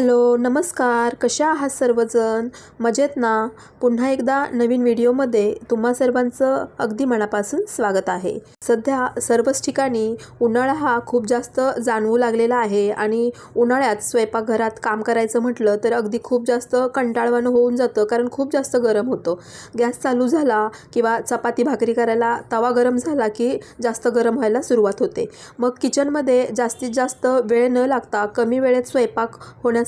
Hello नमस्कार. कशा आहात सर्वजण? मजेत ना? पुन्हा एकदा नवीन व्हिडिओमध्ये तुम्हा सर्वांचं अगदी मनापासून स्वागत आहे. सध्या सर्वच ठिकाणी उन्हाळा हा खूप जास्त जाणवू लागलेला आहे आणि उन्हाळ्यात स्वयंपाकघरात काम करायचं म्हटलं तर अगदी खूप जास्त कंटाळवाणं होऊन जातं कारण खूप जास्त गरम होतं. गॅस चालू झाला किंवा चपाती भाकरी करायला तवा गरम झाला की जास्त गरम व्हायला सुरुवात होते. मग किचनमध्ये जास्तीत जास्त वेळ न लागता कमी वेळेत स्वयंपाक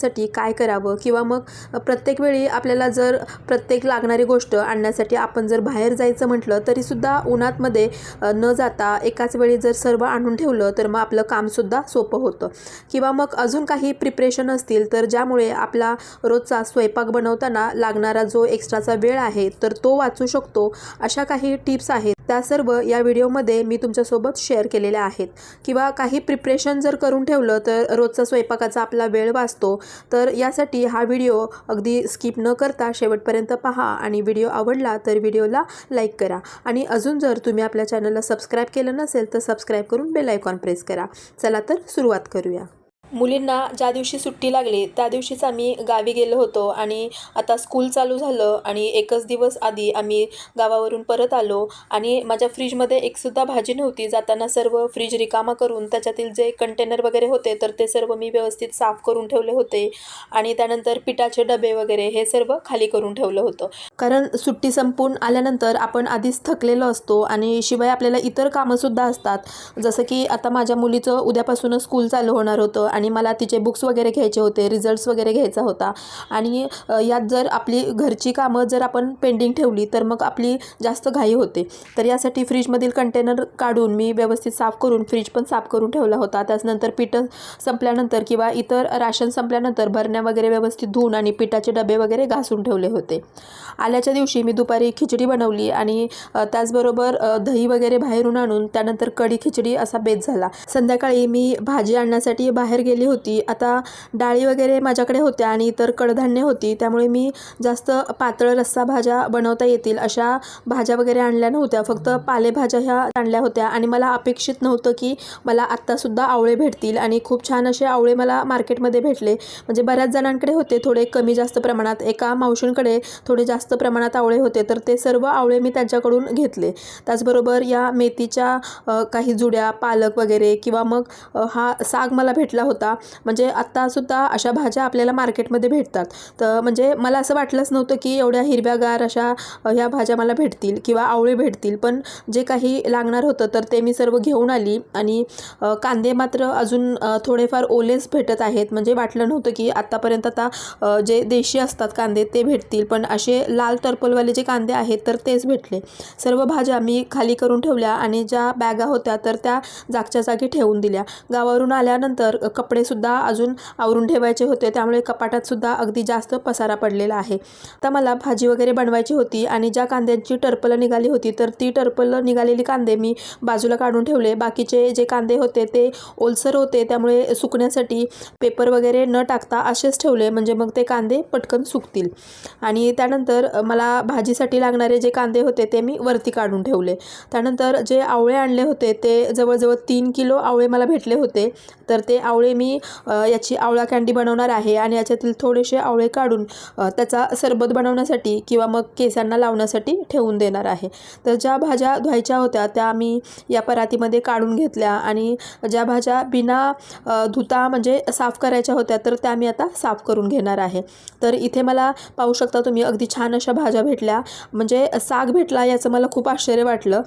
आणण्यासाठी काय करावं? किंवा मग प्रत्येक वेळी आपल्याला जर प्रत्येक लागणारी गोष्ट आणण्यासाठी आपण जर बाहेर जायचं म्हटलं तरीसुद्धा उन्हातमध्ये न जाता एकाच वेळी जर सर्व आणून ठेवलं तर मग आपलं कामसुद्धा सोपं होतं. किंवा मग अजून काही प्रिपरेशन असतील तर ज्यामुळे आपला रोजचा स्वयंपाक बनवताना लागणारा जो एक्स्ट्राचा वेळ आहे तर तो वाचू शकतो. अशा काही टिप्स आहेत. त्या सर्व या व्हिडिओमध्ये मी तुमच्यासोबत शेअर केलेल्या आहेत. किंवा काही प्रिपरेशन जर करून ठेवलं तर रोजचा स्वयंपाकाचा आपला वेळ वाचतो. तर यासाठी हा व्हिडिओ अगदी स्किप न करता शेवटपर्यंत पहा आणि व्हिडिओ आवडला तर व्हिडिओला लाईक करा. आणि अजून जर तुम्ही आपल्या चॅनलला सबस्क्राईब केलं नसेल तर सबस्क्राईब करून बेल आयकॉन प्रेस करा. चला तर सुरुवात करूया. मुलींना ज्या दिवशी सुट्टी लागली त्या दिवशीच आम्ही गावी गेलो होतो आणि आता स्कूल चालू झालं आणि एकच दिवस आधी आम्ही गावावरून परत आलो आणि माझ्या फ्रीजमध्ये एकसुद्धा भाजी नव्हती. जाताना सर्व फ्रीज रिकामा करून त्याच्यातील जे कंटेनर वगैरे होते तर ते सर्व मी व्यवस्थित साफ करून ठेवले होते आणि त्यानंतर पिठाचे डबे वगैरे हे सर्व खाली करून ठेवलं होतं. कारण सुट्टी संपून आल्यानंतर आपण आधीच थकलेलो असतो आणि शिवाय आपल्याला इतर कामंसुद्धा असतात. जसं की आता माझ्या मुलीचं उद्यापासूनच स्कूल चालू होणार होतं आणि आणि मला तिचे बुक्स वगैरे घ्यायचे होते रिझल्ट्स वगैरे घ्यायचा होता. आणि यात जर आपली घरची कामं जर आपण पेंडिंग ठेवली तर मग आपली जास्त घाई होते. तर यासाठी फ्रीजमधील कंटेनर काढून मी व्यवस्थित साफ करून फ्रीज पण साफ करून ठेवला होता. त्याचनंतर पिठं संपल्यानंतर किंवा इतर राशन संपल्यानंतर भरण्या वगैरे व्यवस्थित धुवून आणि पिठाचे डबे वगैरे घासून ठेवले होते. आल्याच्या दिवशी मी दुपारी खिचडी बनवली आणि त्याचबरोबर दही वगैरे बाहेरून आणून त्यानंतर कढी खिचडी असा बेत झाला. संध्याकाळी मी भाजी आणण्यासाठी बाहेर गेले होती. आता डाळी वगैरे माझ्याकडे होत्या आणि इतर कडधान्य होती. त्यामुळे मी जास्त पातळ रस्सा भाज्या बनवता येतील अशा भाज्या वगैरे आणल्या नव्हत्या. फक्त पालेभाज्या ह्या आणल्या होत्या आणि मला अपेक्षित नव्हतं की मला आत्तासुद्धा आवळे भेटतील आणि खूप छान असे आवळे मला मार्केटमध्ये भेटले. म्हणजे बऱ्याच जणांकडे होते थोडे कमी जास्त प्रमाणात. एका मावशींकडे थोडे जास्त प्रमाणात आवळे होते. तर ते सर्व आवळे मी त्यांच्याकडून घेतले. त्याचबरोबर या मेथीच्या काही जुड्या पालक वगैरे किंवा मग हा साग मला भेटला होता. होता. म्हणजे आत्तासुद्धा अशा भाज्या आपल्याला मार्केटमध्ये भेटतात. तर म्हणजे मला असं वाटलंच नव्हतं की एवढ्या हिरव्यागार अशा ह्या भाज्या मला भेटतील किंवा आवळे भेटतील. पण जे काही लागणार होतं तर ते मी सर्व घेऊन आली आणि कांदे मात्र अजून थोडेफार ओलेच भेटत आहेत. म्हणजे वाटलं नव्हतं की आत्तापर्यंत आता जे देशी असतात कांदे ते भेटतील. पण असे लाल टर्पलवाले जे कांदे आहेत तर तेच भेटले. सर्व भाज्या मी खाली करून ठेवल्या आणि ज्या बॅगा होत्या तर त्या जागच्या जागी ठेवून दिल्या. गावावरून आल्यानंतर कपडेसुद्धा अजून आवरून ठेवायचे होते. त्यामुळे कपाटातसुद्धा अगदी जास्त पसारा पडलेला आहे. आता मला भाजी वगैरे बनवायची होती आणि ज्या कांद्यांची टर्पलं निघाली होती तर ती टर्पलं निघालेली कांदे मी बाजूला काढून ठेवले. बाकीचे जे कांदे होते ते ओलसर होते. त्यामुळे सुकण्यासाठी पेपर वगैरे न टाकता असेच ठेवले. म्हणजे मग ते कांदे पटकन सुकतील. आणि त्यानंतर मला भाजीसाठी लागणारे जे कांदे होते ते मी वरती काढून ठेवले. त्यानंतर जे आवळे आणले होते ते जवळजवळ तीन किलो आवळे मला भेटले होते. तर ते आवळे मी याची आवळा कँडी बनवणार आहे आणि याच्यातील थोडेसे आवळे काढून त्याचा सरबत बनवण्यासाठी किंवा मग केसांना लावण्यासाठी ठेवून देणार आहे. तर ज्या भाज्या धुवायच्या होत्या त्या मी या परातीमध्ये काढून घेतल्या आणि ज्या भाज्या बिना धुता म्हणजे साफ करायच्या होत्या तर त्या मी आता साफ करून घेणार आहे. तर इथे मला पाहू शकता तुम्ही अगदी छान अशा भाज्या भेटल्या. म्हणजे साग भेटला याचं मला खूप आश्चर्य वाटलं.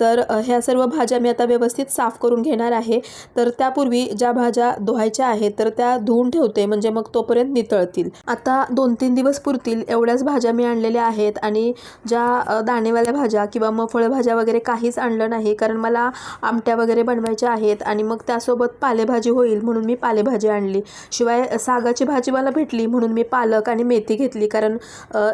तर ह्या सर्व भाज्या मी आता व्यवस्थित साफ करून घेणार आहे. तर त्यापूर्वी ज्या भाज्या धुवायच्या आहेत तर त्या धुवून ठेवते. म्हणजे मग तोपर्यंत नितळतील. आता दोन तीन दिवस पुरतील. एवढ्याच भाज्या मी आणलेल्या आहेत आणि ज्या दाणेवाल्या भाज्या किंवा मग फळभाज्या वगैरे काहीच आणलं नाही कारण मला आमट्या वगैरे बनवायच्या आहेत आणि मग त्यासोबत पालेभाजी होईल म्हणून मी पालेभाजी आणली. शिवाय सागाची भाजी मला भेटली म्हणून मी पालक आणि मेथी घेतली कारण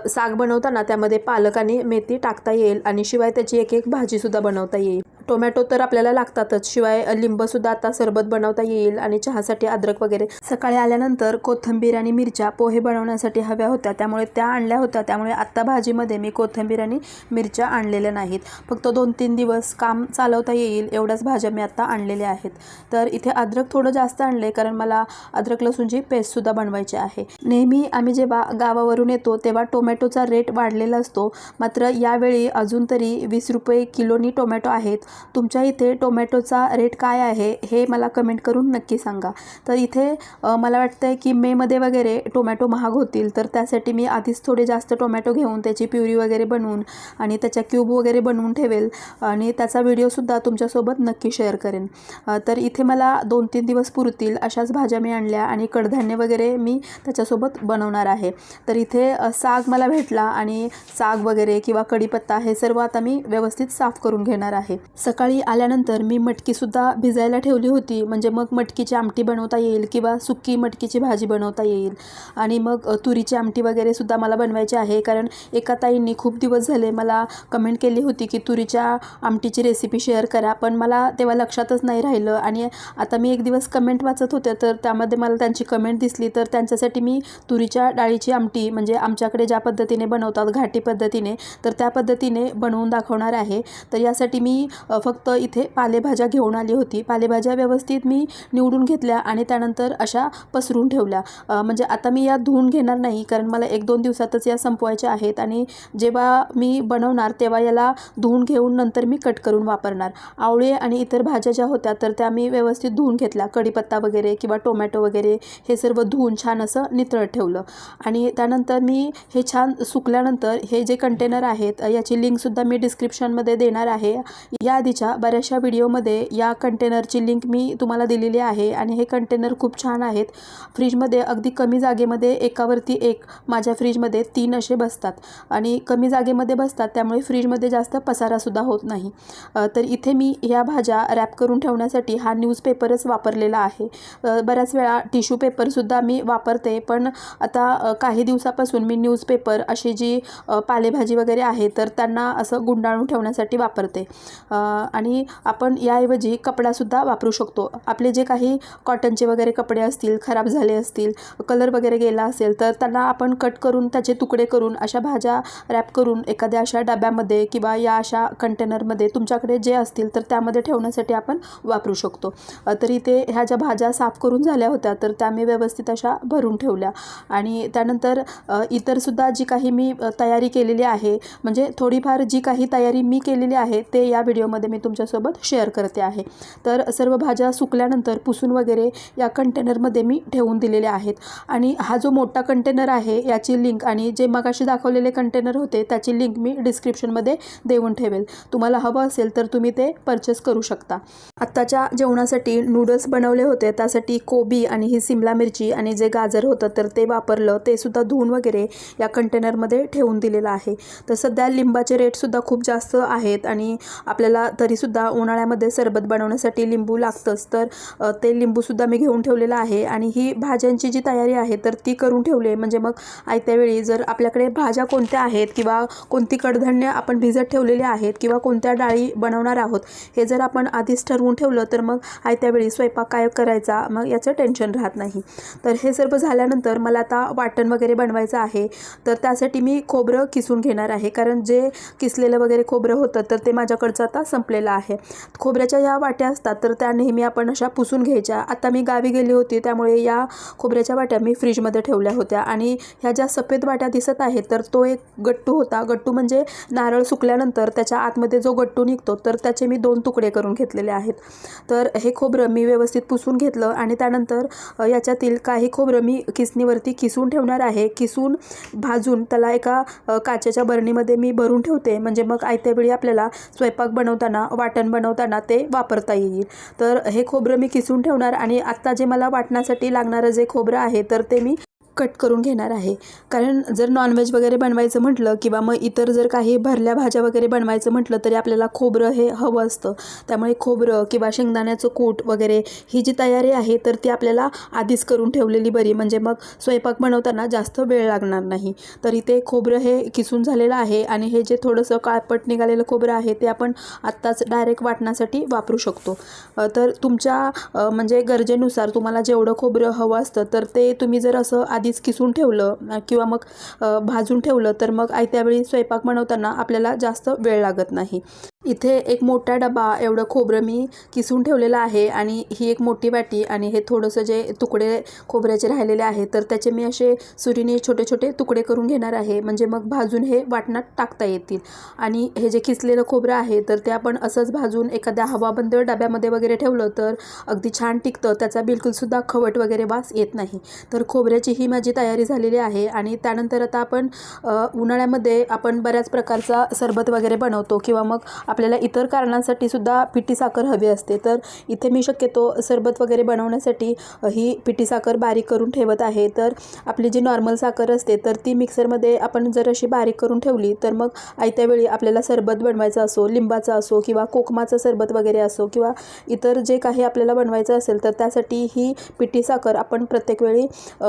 साग बनवताना त्यामध्ये पालक आणि मेथी टाकता येईल आणि शिवाय त्याची एक एक भाजीसुद्धा बनवता येईल. टोमॅटो तर आपल्याला लागतातच. शिवाय लिंबसुद्धा आता सरबत बनवता येईल आणि चहासाठी अद्रक वगैरे. सकाळी आल्यानंतर कोथिंबीर आणि मिरच्या पोहे बनवण्यासाठी हव्या होत्या. त्यामुळे त्या आणल्या होत्या. त्यामुळे आत्ता भाजीमध्ये मी कोथिंबीर आणि मिरच्या आणलेल्या नाहीत. फक्त दोन तीन दिवस काम चालवता येईल एवढ्याच भाज्या मी आत्ता आणलेल्या आहेत. तर इथे अद्रक थोडं जास्त आणले कारण मला अद्रक लसूणची पेस्टसुद्धा बनवायची आहे. नेहमी आम्ही जेव्हा गावावरून येतो तेव्हा टोमॅटोचा रेट वाढलेला असतो. मात्र यावेळी अजून तरी वीस रुपये किलोनी टोमॅटो आहेत. तुमच्या इथे टोमॅटोचा रेट काय आहे हे मला कमेंट करून नक्की सांगा. तर इथे मला वाटतं आहे की मेमध्ये वगैरे टोमॅटो महाग होतील तर त्यासाठी मी आधीच थोडे जास्त टोमॅटो घेऊन त्याची प्युरी वगैरे बनवून आणि त्याच्या क्यूब वगैरे बनवून ठेवेल आणि त्याचा व्हिडिओसुद्धा तुमच्यासोबत नक्की शेअर करेन. तर इथे मला दोन तीन दिवस पुरतील अशाच भाज्या मी आणल्या आणि कडधान्य वगैरे मी त्याच्यासोबत बनवणार आहे. तर इथे साग मला भेटला आणि साग वगैरे किंवा कढीपत्ता हे सर्व आता मी व्यवस्थित साफ करून घेणार आहे. सकाळी आल्यानंतर मी मटकीसुद्धा भिजायला ठेवली होती. म्हणजे मग मटकीची आमटी बनवता येईल किंवा सुक्की मटकीची भाजी बनवता येईल. आणि मग तुरीची आमटी वगैरे सुद्धा मला बनवायची आहे. कारण एका ताईंनी खूप दिवस झाले मला कमेंट केली होती की तुरीच्या आमटीची रेसिपी शेअर करा. पण मला तेव्हा लक्षातच नाही राहिलं. आणि आता मी एक दिवस कमेंट वाचत होते. तर त्यामध्ये मला त्यांची कमेंट दिसली. तर त्यांच्यासाठी मी तुरीच्या डाळीची आमटी म्हणजे आमच्याकडे ज्या पद्धतीने बनवतात घाटी पद्धतीने तर त्या पद्धतीने बनवून दाखवणार आहे. तर यासाठी मी फक्त इथे पालेभाज्या घेऊन आली होती. पालेभाज्या व्यवस्थित मी निवडून घेतल्या आणि त्यानंतर अशा पसरून ठेवल्या. म्हणजे आता मी या धुवून घेणार नाही कारण मला एक दोन दिवसातच या संपवायच्या आहेत आणि जेव्हा मी बनवणार तेव्हा याला धुवून घेऊन नंतर मी कट करून वापरणार. आवळे आणि इतर भाज्या ज्या होत्या तर त्या मी व्यवस्थित धुवून घेतल्या. कढीपत्ता वगैरे किंवा टोमॅटो वगैरे हे सर्व धुवून छान असं नितळत ठेवलं. आणि त्यानंतर मी हे छान सुकल्यानंतर हे जे कंटेनर आहेत याची लिंकसुद्धा मी डिस्क्रिप्शनमध्ये देणार आहे. या आधीच्या बऱ्याचशा व्हिडिओमध्ये या कंटेनरची लिंक मी तुम्हाला दिलेली आहे आणि हे कंटेनर खूप छान आहेत. फ्रीजमध्ये अगदी कमी जागेमध्ये एकावरती एक माझ्या फ्रीजमध्ये तीन असे बसतात आणि कमी जागेमध्ये बसतात त्यामुळे फ्रीजमध्ये जास्त पसारासुद्धा होत नाही. तर इथे मी ह्या भाज्या रॅप करून ठेवण्यासाठी हा न्यूजपेपरच वापरलेला आहे. बऱ्याच वेळा टिश्यू पेपरसुद्धा मी वापरते पण आता काही दिवसापासून मी न्यूजपेपर अशी जी पालेभाजी वगैरे आहे तर त्यांना असं गुंडाळून ठेवण्यासाठी वापरते. आणि आपण याऐवजी कपडासुद्धा वापरू शकतो. आपले जे काही कॉटनचे वगैरे कपडे असतील खराब झाले असतील कलर वगैरे गेला असेल तर त्यांना आपण कट करून त्याचे तुकडे करून अशा भाज्या रॅप करून एखाद्या अशा डब्यामध्ये किंवा या अशा कंटेनरमध्ये तुमच्याकडे जे असतील तर त्यामध्ये ठेवण्यासाठी आपण वापरू शकतो. तरी तर इथे ह्या ज्या भाज्या साफ करून झाल्या होत्या तर त्या मी व्यवस्थित अशा भरून ठेवल्या. आणि त्यानंतर इतरसुद्धा जी काही मी तयारी केलेली आहे म्हणजे थोडीफार जी काही तयारी मी केलेली आहे ते या व्हिडिओमध्ये मी तुमच्यासोबत शेअर करते आहे. तर सर्व भाज्या सुकल्यानंतर पुसून वगैरे या कंटेनरमध्ये मी ठेवून दिलेले आहेत. आणि हा जो मोठा कंटेनर आहे याची लिंक आणि जे मगाशी दाखवलेले कंटेनर होते त्याची लिंक मी डिस्क्रिप्शनमध्ये देऊन ठेवेल. तुम्हाला हवं असेल तर तुम्ही ते परचेस करू शकता. आत्ताच्या जेवणासाठी नूडल्स बनवले होते. त्यासाठी कोबी आणि ही सिमला मिरची आणि जे गाजर होतं तर ते वापरलं. ते सुद्धा धुवून वगैरे या कंटेनरमध्ये ठेवून दिलेलं आहे. तर सध्या लिंबाचे रेटसुद्धा खूप जास्त आहेत आणि आपल्याला तरीसुद्धा उन्हाळ्यामध्ये सरबत बनवण्यासाठी लिंबू लागतंच. तर ते लिंबूसुद्धा मी घेऊन ठेवलेलं आहे आणि ही भाज्यांची जी तयारी आहे तर ती करून ठेवली आहे. म्हणजे मग आयत्या वेळी जर आपल्याकडे भाज्या कोणत्या आहेत किंवा कोणती कडधान्य आपण भिजत ठेवलेली आहेत किंवा कोणत्या डाळी बनवणार आहोत हे जर आपण आधीच ठरवून ठेवलं तर मग आयत्या वेळी स्वयंपाक काय करायचा मग याचं टेन्शन राहत नाही. तर हे सर्व झाल्यानंतर मला आता वाटण वगैरे बनवायचं आहे. तर त्यासाठी मी खोबरं किसून घेणार आहे. कारण जे किसलेलं वगैरे खोबरं होतं तर ते माझ्याकडचं आता संपलेला आहे. खोबऱ्याच्या या वाट्या असतात तर त्या नेहमी आपण अशा पुसून घ्यायच्या. आता मी गावी गेली होती त्यामुळे या खोबऱ्याच्या वाट्या मी फ्रीजमध्ये ठेवल्या होत्या. आणि ह्या ज्या सफेद वाट्या दिसत आहेत तर तो एक गट्टू होता. गट्टू म्हणजे नारळ सुकल्यानंतर त्याच्या आतमध्ये जो गट्टू निघतो तर त्याचे मी दोन तुकडे करून घेतलेले आहेत. तर हे खोबरं मी व्यवस्थित पुसून घेतलं आणि त्यानंतर याच्यातील काही खोबरं मी किसणीवरती किसून ठेवणार आहे. किसून भाजून त्याला एका काचेच्या बरणीमध्ये मी भरून ठेवते. म्हणजे मग आयत्या वेळी आपल्याला स्वयंपाक बनवताना वाटण बनवताना ते वापरता येईल. तर हे खोबरं मी किसून ठेवणार आणि आत्ता जे मला वाटण्यासाठी लागणारं जे खोबरं आहे तर ते मी कट करून घेणार आहे. कारण जर नॉनव्हेज वगैरे बनवायचं म्हटलं किंवा मग इतर जर काही भरल्या भाज्या वगैरे बनवायचं म्हटलं तरी आपल्याला खोबरं हे हवं असतं. त्यामुळे खोबरं किंवा शेंगदाण्याचं कूट वगैरे ही जी तयारी आहे तर ती आपल्याला आधीच करून ठेवलेली बरी. म्हणजे मग स्वयंपाक बनवताना जास्त वेळ लागणार नाही. तर इथे खोबरं हे किसून झालेलं आहे आणि हे जे थोडंसं काळपट निघालेलं खोबरं आहे ते आपण आत्ताच डायरेक्ट वाटण्यासाठी वापरू शकतो. तर तुमच्या म्हणजे गरजेनुसार तुम्हाला जेवढं खोबरं हवं असतं तर ते तुम्ही जर असं आधी आधीच किसून ठेवलं किंवा मग भाजून ठेवलं तर मग आयत्या वेळी स्वयंपाक बनवताना आपल्याला जास्त वेळ लागत नाही. इथे एक मोठा डबा एवढं खोबरं मी किसून ठेवलेलं आहे आणि ही एक मोठी वाटी आणि हे थोडंसं जे तुकडे खोबऱ्याचे राहिलेले आहे तर त्याचे मी असे सुरीने छोटे छोटे तुकडे करून घेणार आहे. म्हणजे मग भाजून हे वाटणात टाकता येतील. आणि हे जे किसलेलं खोबरं आहे तर ते आपण असंच भाजून एखाद्या हवाबंद डब्यामध्ये वगैरे ठेवलं तर अगदी छान टिकतं. त्याचा बिलकुलसुद्धा खवट वगैरे वास येत नाही. तर खोबऱ्याची ही माझी तयारी झालेली आहे आणि त्यानंतर आता आपण उन्हाळ्यामध्ये आपण बऱ्याच प्रकारचा सरबत वगैरे बनवतो किंवा मग आपल्याला इतर कारणांसाठी सुद्धा पिठी साखर हवी असते. तर इथे मी शक्यतो सरबत वगैरे बनवण्यासाठी ही पिठी साखर बारीक करून ठेवत आहे. तर आपली जी नॉर्मल साखर असते तर ती मिक्सरमध्ये आपण जर अशी बारीक करून ठेवली तर मग आयत्या वेळी आपल्याला सरबत बनवायचं असो लिंबाचा असो किंवा कोकमाचं सरबत वगैरे असो किंवा इतर जे काही आपल्याला बनवायचं असेल तर त्यासाठी ही पिठी साखर आपण प्रत्येक वेळी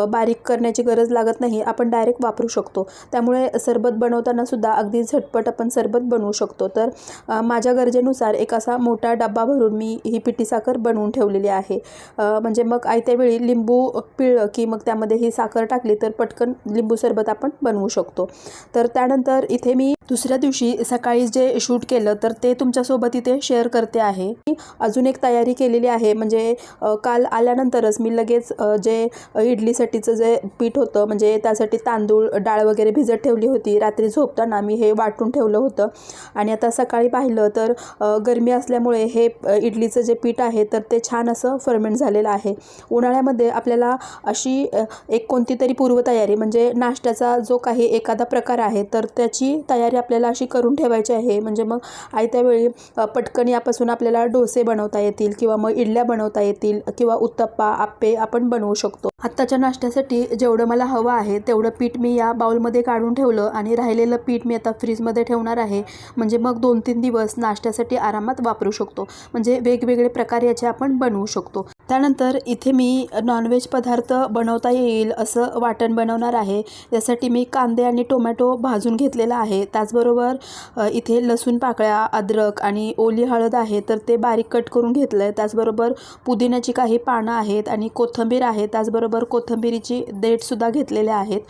बारीक करण्याची गरज लागत नाही. आपण डायरेक्ट वापरू शकतो. त्यामुळे सरबत बनवताना सुद्धा अगदी झटपट आपण सरबत बनवू शकतो. तर माझ्या गरजेनुसार एक असा मोठा डब्बा भरून मी ही पिठी साखर बनवून ठेवलेली आहे. म्हणजे मग आयत्या वेळी लिंबू पिळलं की मग त्यामध्ये ही साखर टाकली तर पटकन लिंबू सरबत आपण बनवू शकतो. तर त्यानंतर इथे मी दुसऱ्या दिवशी सकाळी जे शूट केलं तर ते तुमच्यासोबत इथे शेअर करते आहे. मी अजून एक तयारी केलेली आहे म्हणजे काल आल्यानंतरच मी लगेच जे इडलीसाठीचं जे पीठ होतं म्हणजे त्यासाठी तांदूळ डाळ वगैरे भिजत ठेवली होती. रात्री झोपताना मी हे वाटून ठेवलं होतं. आणि आता सकाळी पाहिलं तर गरमी असल्यामुळे हे इडलीचं जे पीठ आहे तर ते छान असं फर्मेंट झालेलं आहे. उन्हाळ्यामध्ये आपल्याला अशी एक कोणती तरी पूर्वतयारी म्हणजे नाश्त्याचा जो काही एखादा प्रकार आहे तर त्याची तयारी आपल्याला अशी करून ठेवायची आहे. म्हणजे मग आयत्या वेळी पटकन यापासून आपल्याला डोसे बनवता येतील किंवा मग इडल्या बनवता येतील किंवा उत्तप्पा आप्पे आपण बनवू शकतो. आत्ताच्या नाश्त्यासाठी जेवढं मला हवं आहे तेवढं पीठ मी या बाउलमध्ये काढून ठेवलं आणि राहिलेलं पीठ मी आता फ्रीजमध्ये ठेवणार आहे. म्हणजे मग दोन तीन दिवस दिवस नाश्त्यासाठी आरामात वापरू शकतो. म्हणजे वेगवेगळे प्रकार याचे आपण बनवू शकतो. त्यानंतर इथे मी नॉनव्हेज पदार्थ बनवता येईल असं वाटण बनवणार आहे. त्यासाठी मी कांदे आणि टोमॅटो भाजून घेतलेला आहे. त्याचबरोबर इथे लसूण पाकळ्या अद्रक आणि ओली हळद आहे तर ते बारीक कट करून घेतलं आहे त्याचबरोबर पुदिन्याची काही पानं आहेत आणि कोथिंबीर आहे. त्याचबरोबर कोथिंबीरीची देठसुद्धा घेतलेल्या आहेत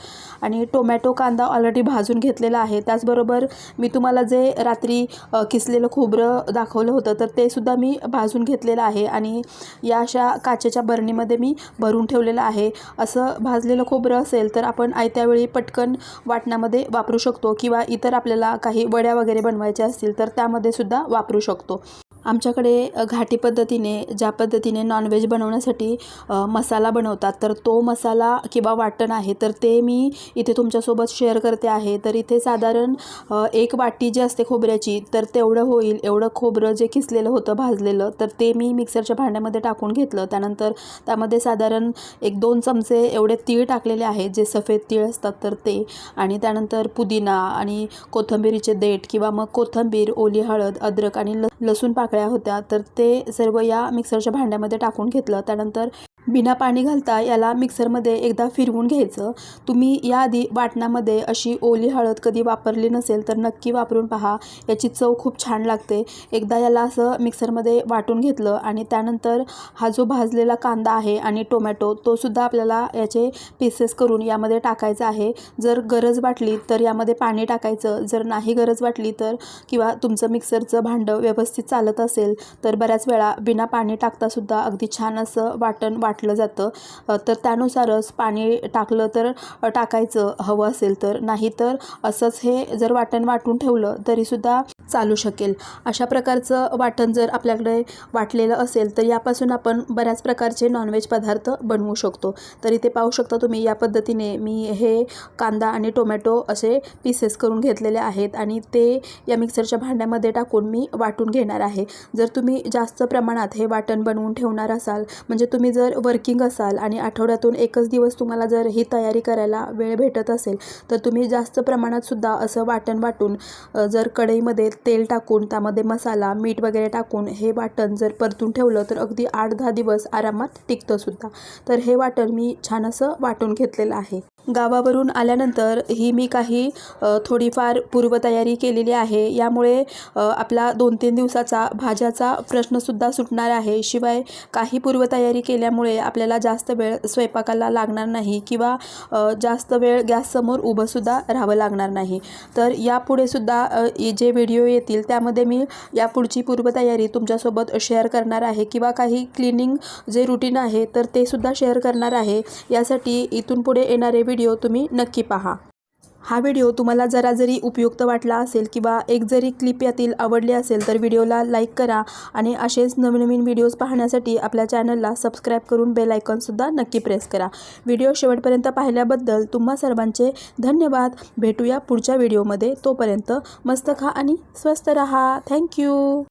आणि टोमॅटो कांदा ऑलरेडी भाजून घेतलेला आहे. त्याचबरोबर मी तुम्हाला जे रात्री किसलेलं खोबरं दाखवलं होतं तर ते सुद्धा मी भाजून घेतलेलं आहे आणि या अशा काचेच्या बरणीमध्ये मी भरून ठेवलेलं आहे. असं भाजलेलं खोबरं असेल तर आपण आयत्यावेळी पटकन वाटणामध्ये वापरू शकतो किंवा इतर आपल्याला काही वड्या वगैरे बनवायच्या असतील तर त्यामध्ये सुद्धा वापरू शकतो. आमच्याकडे घाटी पद्धतीने ज्या पद्धतीने नॉनव्हेज बनवण्यासाठी मसाला बनवतात तर तो मसाला किंवा वाटण आहे तर ते मी इथे तुमच्यासोबत शेअर करते आहे. तर इथे साधारण एक वाटी जी असते खोबऱ्याची तर तेवढं होईल एवढं खोबरं जे किसलेलं होतं भाजलेलं तर ते मी मिक्सरच्या भांड्यामध्ये टाकून घेतलं. त्यानंतर त्यामध्ये साधारण एक दोन चमचे एवढे तीळ टाकलेले आहेत जे सफेद तीळ असतात तर ते. आणि त्यानंतर पुदिना आणि कोथिंबिरीचे देठ किंवा मग कोथिंबीर ओली हळद अद्रक आणि ल लसूण पाकळ्या होत्या तर ते सर्व या मिक्सरच्या भांड्यामध्ये टाकून घेतलं. त्यानंतर बिना पाणी घालता याला मिक्सरमध्ये एकदा फिरवून घ्यायचं. तुम्ही याआधी वाटणामध्ये अशी ओली हळद कधी वापरली नसेल तर नक्की वापरून पहा. याची चव खूप छान लागते. एकदा याला असं मिक्सरमध्ये वाटून घेतलं आणि त्यानंतर हा जो भाजलेला कांदा आहे आणि टोमॅटो तोसुद्धा आपल्याला याचे पीसेस करून यामध्ये टाकायचा आहे. जर गरज वाटली तर यामध्ये पाणी टाकायचं. जर नाही गरज वाटली तर किंवा तुमचं मिक्सरचं भांडं व्यवस्थित चालत असेल तर बऱ्याच वेळा बिना पाणी टाकतासुद्धा अगदी छान असं वाटण वाटलं जातं. तर त्यानुसारच पाणी टाकलं तर टाकायचं हवं असेल तर. नाही तर असंच हे जर वाटण वाटून ठेवलं तरीसुद्धा चालू शकेल. अशा प्रकारचं वाटण जर आपल्याकडे वाटलेलं असेल तर यापासून आपण बऱ्याच प्रकारचे नॉनव्हेज पदार्थ बनवू शकतो. तर इथे पाहू शकता तुम्ही या पद्धतीने मी हे कांदा आणि टोमॅटो असे पीसेस करून घेतलेले आहेत आणि ते या मिक्सरच्या भांड्यामध्ये टाकून मी वाटून घेणार आहे. जर तुम्ही जास्त प्रमाणात हे वाटण बनवून ठेवणार असाल म्हणजे तुम्ही जर वर्किंग असाल आणि आठवड्यातून एकच दिवस तुम्हाला जर ही तयारी करायला वेळ भेटत असेल तर तुम्ही जास्त प्रमाणात सुद्धा असं वाटण वाटून जर कढईमध्ये तेल टाकून त्यामध्ये मसाला मीठ वगैरे टाकून हे वाटण जर परतून ठेवलं तर अगदी आठ दहा दिवस आरामात टिकतं सुद्धा. तर हे वाटण मी छान असं वाटून घेतलेलं आहे. गावावरून आल्यानंतर ही मी काही थोडीफार पूर्वतयारी केलेली आहे. यामुळे आपला दोन तीन दिवसाचा भाज्याचा प्रश्नसुद्धा सुटणार आहे. शिवाय काही पूर्वतयारी केल्यामुळे आपल्याला जास्त वेळ स्वयंपाकाला लागणार नाही किंवा जास्त वेळ गॅससमोर उभंसुद्धा राहावं लागणार नाही. तर यापुढे सुद्धा जे व्हिडिओ येतील त्यामध्ये मी यापुढची पूर्वतयारी तुमच्यासोबत शेअर करणार आहे किंवा काही क्लिनिंग जे रुटीन आहे तर ते सुद्धा शेअर करणार आहे. यासाठी इथून पुढे येणारे व्हिडिओ तुम्ही नक्की पहा. हा व्हिडिओ तुम्हाला जरा जरी उपयुक्त वाटला असेल किंवा एक जरी क्लिप यातील आवडली असेल तर व्हिडिओला लाईक करा आणि असेच नवीन नवीन व्हिडिओज पाहण्यासाठी आपल्या चॅनलला सबस्क्राईब करून बेल आयकॉनसुद्धा नक्की प्रेस करा. व्हिडिओ शेवटपर्यंत पाहिल्याबद्दल तुम्हा सर्वांचे धन्यवाद. भेटूया पुढच्या व्हिडिओमध्ये. तोपर्यंत मस्त खा आणि स्वस्त रहा. थँक्यू.